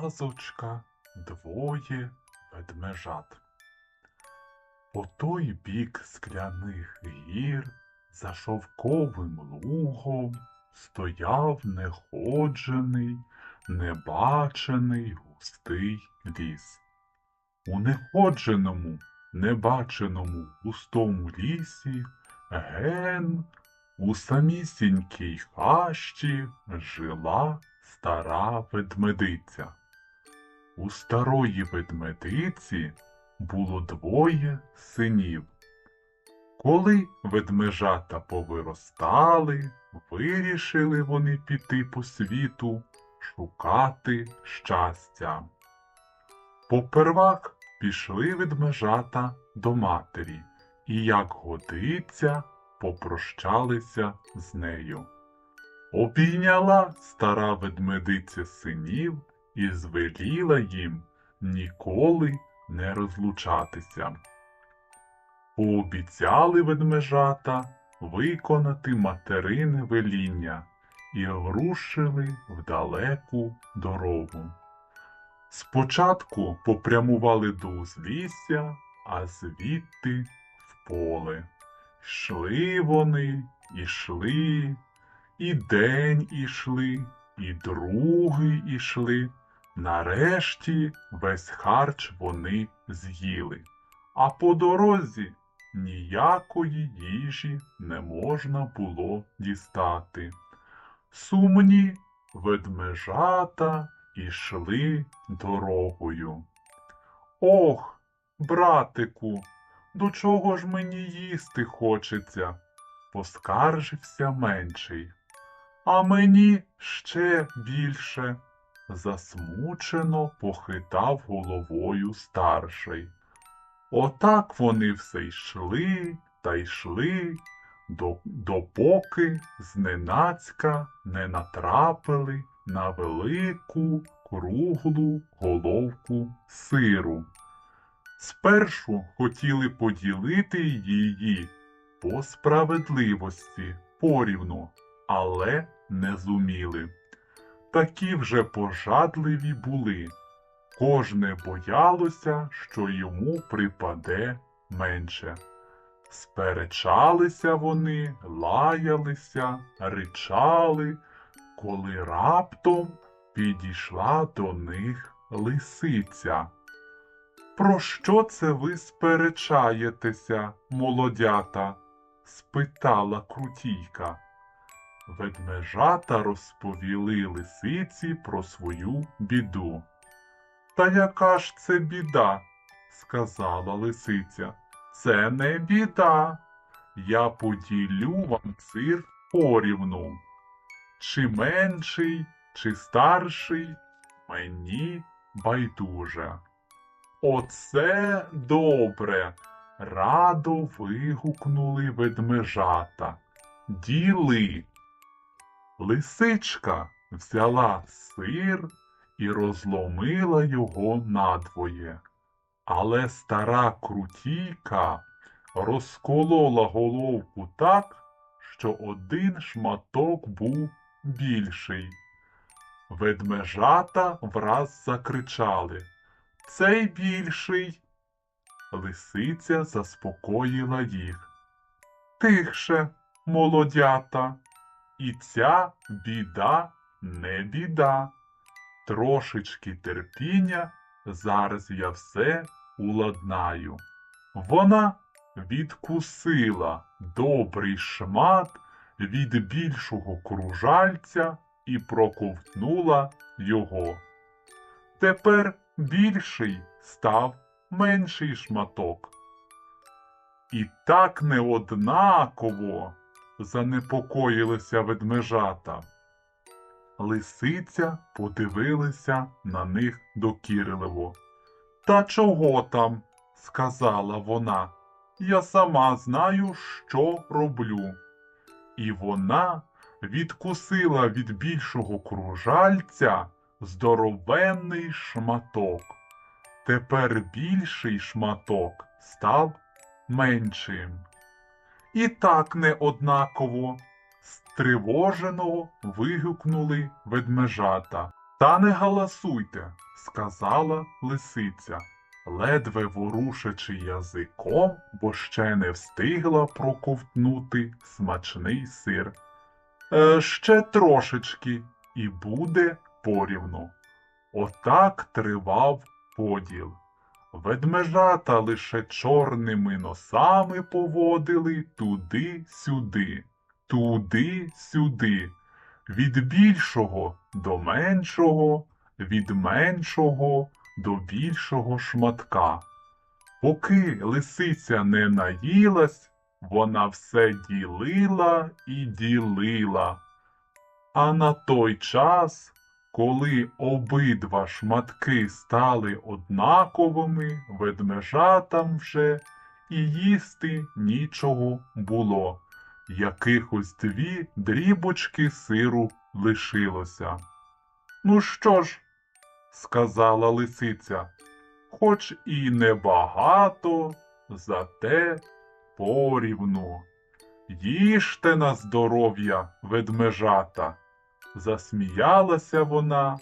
Казочка двоє ведмежат. По той бік скляних гір за шовковим лугом стояв неходжений, небачений густий ліс. У неходженому, небаченому густому лісі ген у самісінькій хащі жила стара ведмедиця. У старої ведмедиці було двоє синів. Коли ведмежата повиростали, вирішили вони піти по світу шукати щастя. Попервах пішли ведмежата до матері і, як годиться, попрощалися з нею. Обійняла стара ведмедиця синів і звеліла їм ніколи не розлучатися. Пообіцяли ведмежата виконати материне веління і рушили в далеку дорогу. Спочатку попрямували до узлісся, а звідти в поле. Йшли вони, ішли, і день ішли, і другий ішли. Нарешті весь харч вони з'їли, а по дорозі ніякої їжі не можна було дістати. Сумні ведмежата ішли дорогою. Ох, братику, до чого ж мені їсти хочеться? поскаржився менший. А мені ще більше. Засмучено похитав головою старший. Отак вони все йшли та йшли, допоки зненацька не натрапили на велику круглу головку сиру. Спершу хотіли поділити її по справедливості порівну, але не зуміли. Такі вже пожадливі були. Кожне боялося, що йому припаде менше. Сперечалися вони, лаялися, ричали, коли раптом підійшла до них лисиця. Про що це ви сперечаєтеся, молодята? спитала крутійка. Ведмежата розповіли лисиці про свою біду. Та яка ж це біда? сказала лисиця. Це не біда. Я поділю вам сир порівну. Чи менший, чи старший, мені байдуже. Оце добре. Радо вигукнули ведмежата. Діли. Лисичка взяла сир і розломила його надвоє. Але стара крутійка розколола головку так, що один шматок був більший. Ведмежата враз закричали Цей більший. Лисиця заспокоїла їх. Тихше, молодята, і ця біда не біда. Трошечки терпіння, зараз я все уладнаю. Вона відкусила добрий шмат від більшого кружальця і проковтнула його. Тепер більший став менший шматок. І так неоднаково занепокоїлися ведмежата. Лисиця подивилася на них докірливо. Та чого там? сказала вона. Я сама знаю, що роблю. І вона відкусила від більшого кружальця здоровенний шматок. Тепер більший шматок став меншим. І так неоднаково стривожено вигукнули ведмежата. Та не галасуйте, сказала лисиця, ледве ворушачи язиком, бо ще не встигла проковтнути смачний сир. Е, ще трошечки, і буде порівну. Отак тривав поділ. Ведмежата лише чорними носами поводили туди-сюди, туди-сюди, від більшого до меншого, від меншого до більшого шматка. Поки лисиця не наїлась, вона все ділила і ділила. А на той час, коли обидва шматки стали однаковими, ведмежатам вже і їсти нічого було. Якихось дві дрібочки сиру лишилося. Ну що ж, сказала лисиця, хоч і небагато, зате порівну. Їжте на здоров'я, ведмежата. Засміялася вона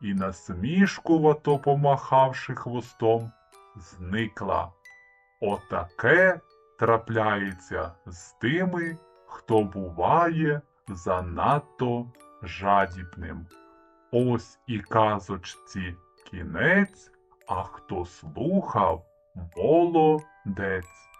і, насмішкувато помахавши хвостом, зникла. Отаке трапляється з тими, хто буває занадто жадібним. Ось і казочці кінець, а хто слухав, молодець.